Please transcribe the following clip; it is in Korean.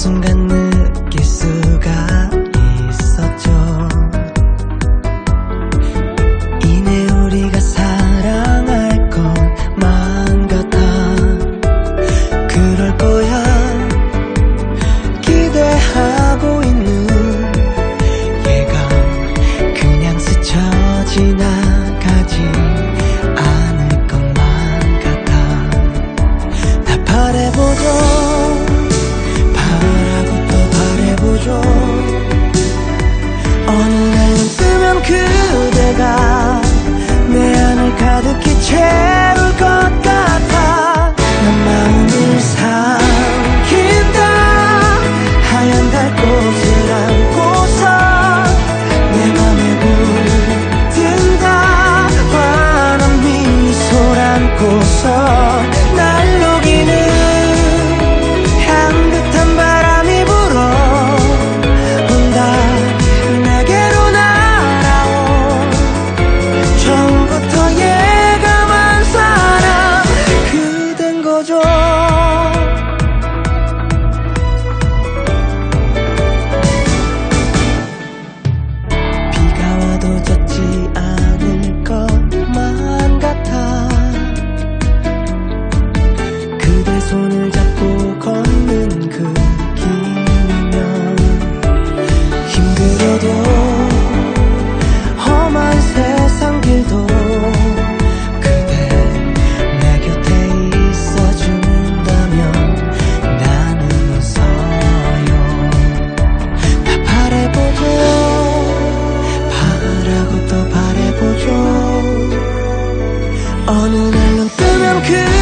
순간 느낄 수가 있었죠. 이내 우리가 사랑할 것만 같아 그럴 거야. 기대하고 있는 예감 그냥 스쳐 지나가지. cosa. 날로 뜨면 그